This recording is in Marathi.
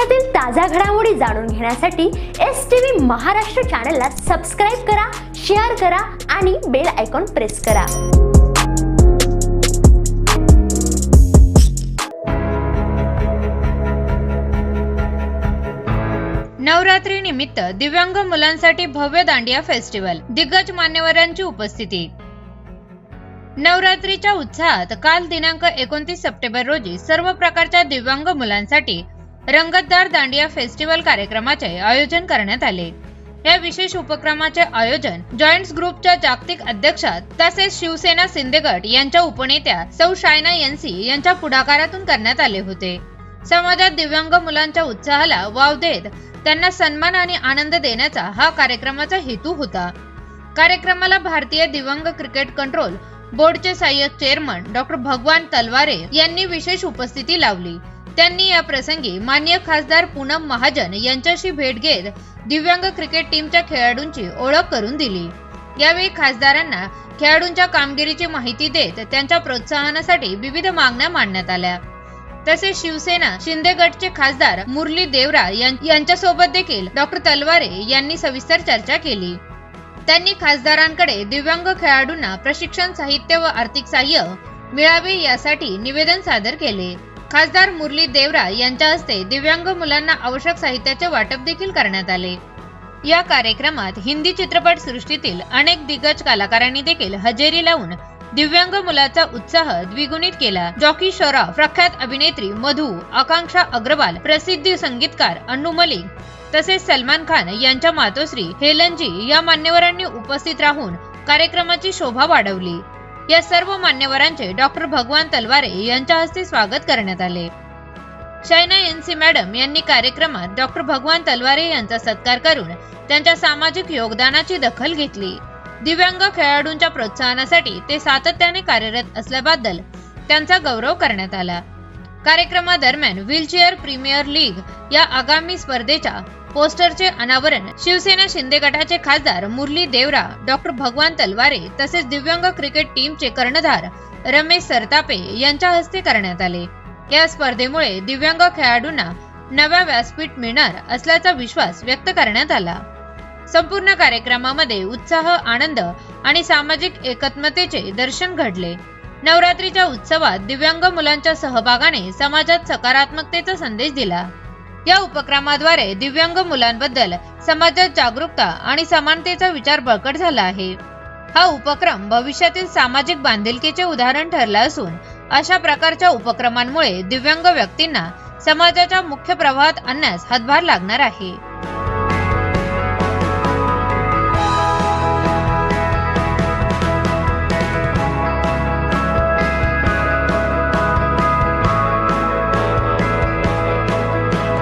देशातील ताज्या घडामोडी जाणून घेण्यासाठी एस टी व्ही महाराष्ट्र चॅनलला सबस्क्राईब करा शेअर करा आणि बेल आयकॉन प्रेस करा. नवरात्री निमित्त दिव्यांग मुलांसाठी भव्य दांडिया फेस्टिवल दिग्गज मान्यवरांची उपस्थिती. नवरात्रीच्या उत्साहात काल दिनांक एकोणतीस सप्टेंबर रोजी सर्व प्रकारच्या दिव्यांग मुलांसाठी रंगतदार दांडिया फेस्टिवल कार्यक्रमाचे आयोजन करण्यात आले. या विशेष उपक्रमाचे आयोजन जॉईंट्स ग्रुपच्या जागतिक अध्यक्षा तसेच शिवसेना सिंदेगड यांच्या उपनेत्या सौ शायना यांसी यांच्या पुढाकारातून करण्यात आले होते. समाजात दिव्यांग मुलांच्या उत्साहाला वाव देत त्यांना सन्मान आणि आनंद देण्याचा हा कार्यक्रमाचा हेतू होता. कार्यक्रमाला भारतीय दिव्यांग क्रिकेट कंट्रोल बोर्डचे सहाय्यक चेअरमन डॉक्टर भगवान तलवारे यांनी विशेष उपस्थिती लावली. त्यांनी या प्रसंगी मान्य खासदार पूनम महाजन यांच्याशी भेट घेत दिव्यांग क्रिकेट टीमच्या खेळाडूंची ओळख करून दिली. यावेळी खासदारांना खेळाडूंच्या कामगिरीची माहिती देत त्यांच्या प्रोत्साहनासाठी विविध मागण्या मांडण्यात आल्या. तसेच शिवसेना शिंदे गटचे खासदार मुरली देवरा यांच्यासोबत देखील डॉक्टर तलवारे यांनी सविस्तर चर्चा केली. त्यांनी खासदारांकडे दिव्यांग खेळाडूंना प्रशिक्षण साहित्य व आर्थिक सहाय्य मिळावे यासाठी निवेदन सादर केले. खासदार मुरली देवरा यांच्या हस्ते दिव्यांग मुलांना आवश्यक साहित्याचे वाटप देखील करण्यात आले. या कार्यक्रमात हिंदी चित्रपट सृष्टीतील अनेक दिग्गज कलाकारांनी देखील हजेरी लावून दिव्यांग मुलाचा उत्साह द्विगुणित केला. जॉकी श्रॉफ प्रख्यात अभिनेत्री मधू आकांक्षा अग्रवाल प्रसिद्ध संगीतकार अन्नू मलिक तसेच सलमान खान यांच्या मातोश्री हेलनजी या मान्यवरांनी उपस्थित राहून कार्यक्रमाची शोभा वाढवली. या सर्व मान्यवरांचे डॉक्टर भगवान तलवारे यांच्या हस्ते स्वागत करण्यात आले. शैना एनसी मॅडम यांनी कार्यक्रमात डॉक्टर भगवान तलवारे यांचा सत्कार करून त्यांच्या सामाजिक योगदानाची दखल घेतली. दिव्यांग खेळाडूंच्या प्रोत्साहनासाठी ते सातत्याने कार्यरत असल्याबद्दल त्यांचा गौरव करण्यात आला. कार्यक्रमादरम्यान व्हीलचेअर प्रीमियर लीग या आगामी स्पर्धेच्या पोस्टरचे अनावरण शिवसेना शिंदे गटाचे खासदार मुरली देवरा डॉक्टर भगवान तलवारे तसेच दिव्यांग क्रिकेट टीमचे कर्णधार रमेश सरतापे यांच्या हस्ते करण्यात आले. या स्पर्धेमुळे दिव्यांग खेळाडूंना नव्या व्यासपीठ मिळणार असल्याचा विश्वास व्यक्त करण्यात आला. संपूर्ण कार्यक्रमामध्ये उत्साह आनंद आणि सामाजिक एकत्मतेचे दर्शन घडले. नवरात्रीच्या उत्सवात दिव्यांग मुलांच्या सहभागाने समाजात सकारात्मकतेचा संदेश दिला. या उपक्रमाद्वारे दिव्यांग मुलांबद्दल समाजात जागरूकता आणि समानतेचा विचार बळकट झाला आहे. हा उपक्रम भविष्यातील सामाजिक बांधिलकीचे उदाहरण ठरला असून अशा प्रकारच्या उपक्रमांमुळे दिव्यांग व्यक्तींना समाजाच्या मुख्य प्रवाहात आणण्यास हातभार लागणार आहे.